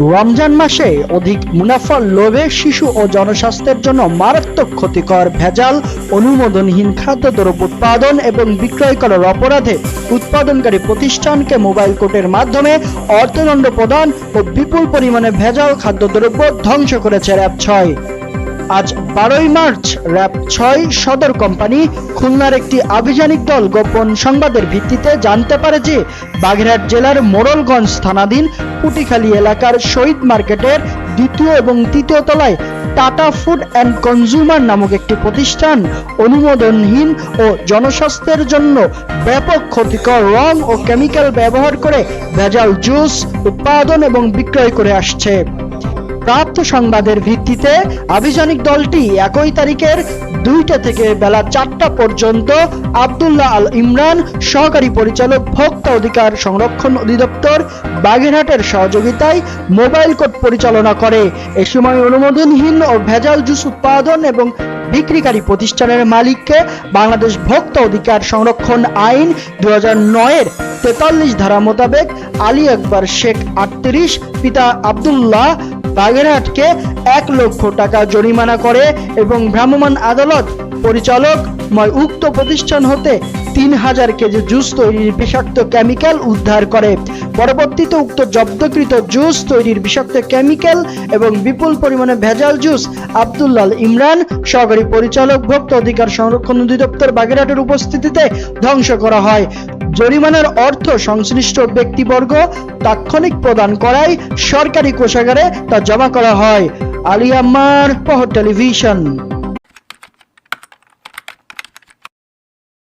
রমজান মাসে অধিক মুনাফার লোভে শিশু ও জনস্বাস্থ্যের জন্য মারাত্মক ক্ষতিকর, ভেজাল, অনুমোদনহীন খাদ্যদ্রব্য উৎপাদন এবং বিক্রয় করার অপরাধে উৎপাদনকারী প্রতিষ্ঠানকে মোবাইল কোর্টের মাধ্যমে অর্থদণ্ড প্রদান ও বিপুল পরিমাণে ভেজাল খাদ্যদ্রব্য ধ্বংস করেছে র্যাব ছয়। আজ বারোই মার্চ, র্যাব ছয় সদর কোম্পানি খুলনার একটি আভিযানিক দল গোপন সংবাদের ভিত্তিতে জানতে পারে যে বাগেরহাট জেলার মোড়লগঞ্জ থানাধীন পুটিখালী এলাকার শহীদ মার্কেটের দ্বিতীয় এবং তৃতীয় তলায় টাটা ফুড অ্যান্ড কনজিউমার নামক একটি প্রতিষ্ঠান অনুমোদনহীন ও জনস্বাস্থ্যের জন্য ব্যাপক ক্ষতিকর রং ও কেমিক্যাল ব্যবহার করে ভেজাল জুস, উৎপাদন এবং বিক্রয় করে আসছে। প্রাপ্ত সংবাদের ভিত্তিতে আভিযানিক দলটি একই তারিখের দুইটা থেকে বেলা চারটা পর্যন্ত আব্দুল্লাহ আল ইমরান, সহকারী পরিচালক ভোক্তা অধিকার সংরক্ষণ অধিদপ্তর বাগেরহাটের সহযোগিতায় মোবাইল কোর্ট পরিচালনা করে। এ সময় অনুমোদনহীন ও ভেজাল জুস উৎপাদন এবং বিক্রিকারী প্রতিষ্ঠানের মালিককে বাংলাদেশ ভোক্তা অধিকার সংরক্ষণ আইন দু এর তেতাল্লিশ ধারা মোতাবেক আলী আকবর শেখ আটত্রিশ, পিতা আব্দুল্লাহ বাগেরহাটকে এক লক্ষ টাকা জরিমানা করে এবং ভ্রাম্যমাণ আদালত পরিচালক ময় উক্ত প্রতিষ্ঠান হতে তিন হাজার কেজি জুস তৈরির বিষাক্ত কেমিক্যাল উদ্ধার করে। পরবর্তীতে উক্ত জব্দকৃত জুস তৈরির বিষাক্ত কেমিক্যাল এবং বিপুল পরিমাণে ভেজাল জুস আব্দুল্লাল ইমরান সহকারী পরিচালক ভোক্তা অধিকার সংরক্ষণ অধিদপ্তর বাগেরহাটের উপস্থিতিতে ধ্বংস করা হয়। জরিমানার অর্থ সংশ্লিষ্ট ব্যক্তিবর্গ তাৎক্ষণিক প্রদান করায় সরকারি কোষাগারে তা জমা করা হয়। আলিয়াম্মার পহর টেলিভিশন।